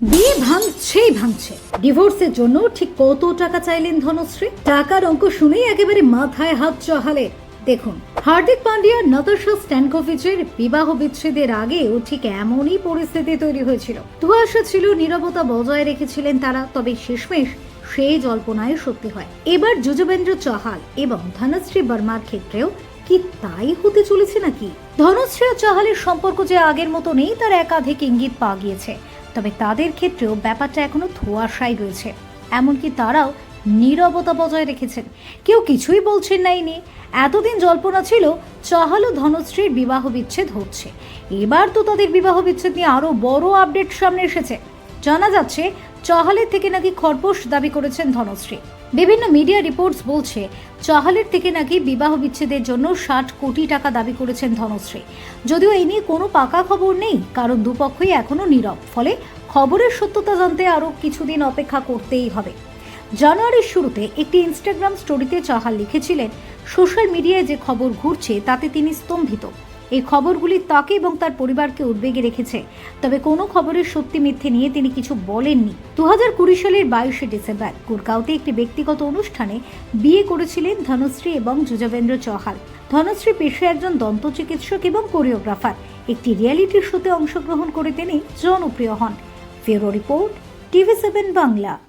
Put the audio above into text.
বিয়ে ভাঙছেই ভাঙছে। ডিভোর্সের জন্য ঠিক কত টাকা চাইলেন ধনশ্রী? টাকার অঙ্ক শুনেই একেবারে মাথায় হাত চহালে দেখুন, হার্দিক পান্ডিয়া নতাশা স্ট্যানকোভিচের বিবাহ বিচ্ছেদের আগেও ঠিক এমনই পরিস্থিতি তৈরি হয়েছিল। ধোঁয়াশা ছিল নীরবতা বজায় রেখেছিলেন তারা, তবে শেষমেশ সেই জল্পনায় সত্যি হয়। এবার যুজবেন্দ্র চাহাল এবং ধনশ্রী বর্মার ক্ষেত্রেও কি তাই হতে চলেছে নাকি? ধনশ্রী ও চাহালের সম্পর্ক যে আগের মতো নেই, তার একাধিক ইঙ্গিত পাওয়া গিয়েছে। তবে তাদের ক্ষেত্রেও ব্যাপারটা এখনও ধোয়াশাই রয়েছে। এমনকি তারাও নীরবতা বজায় রেখেছেন। কেউ কিছুই বলছেন না এই নিয়ে এতদিন জল্পনা ছিল, চহাল ও ধনশ্রীর বিবাহ বিচ্ছেদ হচ্ছে। এবার তো তাদের বিবাহ বিচ্ছেদ নিয়ে আরও বড় আপডেট সামনে এসেছে। জানা যাচ্ছে চাহালের থেকে নাকি খরপোশ দাবি করেছেন ধনশ্রী। বিভিন্ন মিডিয়া রিপোর্টস বলছে, চহালের থেকে নাকি বিবাহ বিচ্ছেদের জন্য ষাট কোটি টাকা দাবি করেছেন ধনশ্রী। যদিও এই নিয়ে কোনো পাকা খবর নেই, কারণ দুপক্ষই এখনও নীরব। ফলে খবরের সত্যতা জানতে আরও কিছুদিন অপেক্ষা করতেই হবে। জানুয়ারির শুরুতে একটি ইনস্টাগ্রাম স্টোরিতে চাহাল লিখেছিলেন, সোশ্যাল মিডিয়ায় যে খবর ঘুরছে তাতে তিনি স্তম্ভিত। এই খবরগুলি তাকে এবং তার পরিবারকে উদ্বেগে রেখেছে। তবে কোনো খবরের সত্যি মিথ্যে নিয়ে তিনি কিছু বলেননি। দু হাজার কুড়ি সালের বাইশে ডিসেম্বর গুরগাঁওতে একটি ব্যক্তিগত অনুষ্ঠানে বিয়ে করেছিলেন ধনশ্রী এবং যুজবেন্দ্র চহাল ধনশ্রী পেশায় একজন দন্ত চিকিৎসক এবং কোরিওগ্রাফার। একটি রিয়েলিটি শোতে অংশগ্রহণ করে তিনি জনপ্রিয় হন। ফেরো রিপোর্ট টিভি সেভেন বাংলা।